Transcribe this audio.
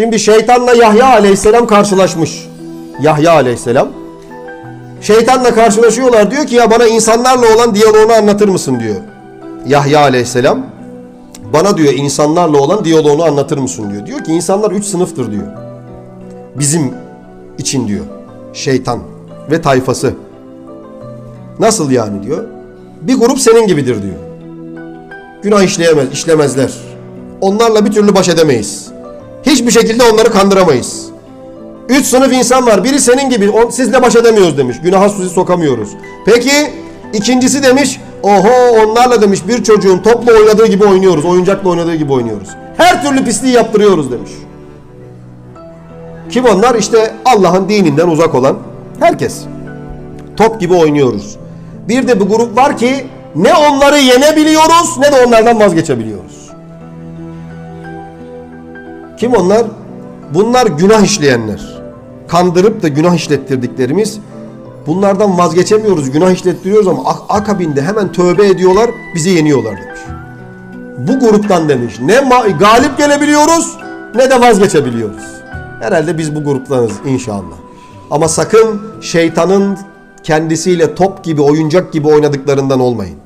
Şimdi şeytanla Yahya aleyhisselam karşılaşmış. Yahya aleyhisselam. Şeytanla karşılaşıyorlar diyor ki ya bana insanlarla olan diyaloğunu anlatır mısın diyor. Yahya aleyhisselam. Bana diyor insanlarla olan diyaloğunu anlatır mısın diyor. Diyor ki insanlar üç sınıftır diyor. Bizim için diyor. Şeytan ve tayfası. Nasıl yani diyor. Bir grup senin gibidir diyor. Günah işleyemez, işlemezler. Onlarla bir türlü baş edemeyiz. Hiçbir şekilde onları kandıramayız. Üç sınıf insan var. Biri senin gibi. On, sizle baş edemiyoruz demiş. Günaha sizi sokamıyoruz. Peki ikincisi demiş. Oho onlarla demiş bir çocuğun topla oynadığı gibi oynuyoruz. Oyuncakla oynadığı gibi oynuyoruz. Her türlü pisliği yaptırıyoruz demiş. Kim onlar? İşte Allah'ın dininden uzak olan herkes. Top gibi oynuyoruz. Bir de bir grup var ki ne onları yenebiliyoruz ne de onlardan vazgeçebiliyoruz. Kim onlar? Bunlar günah işleyenler. Kandırıp da günah işlettirdiklerimiz. Bunlardan vazgeçemiyoruz, günah işlettiriyoruz ama ak- akabinde hemen tövbe ediyorlar, bizi yeniyorlar demiş. Bu gruptan demiş. Ne galip gelebiliyoruz ne de vazgeçebiliyoruz. Herhalde biz bu gruptanız inşallah. Ama sakın şeytanın kendisiyle top gibi, oyuncak gibi oynadıklarından olmayın.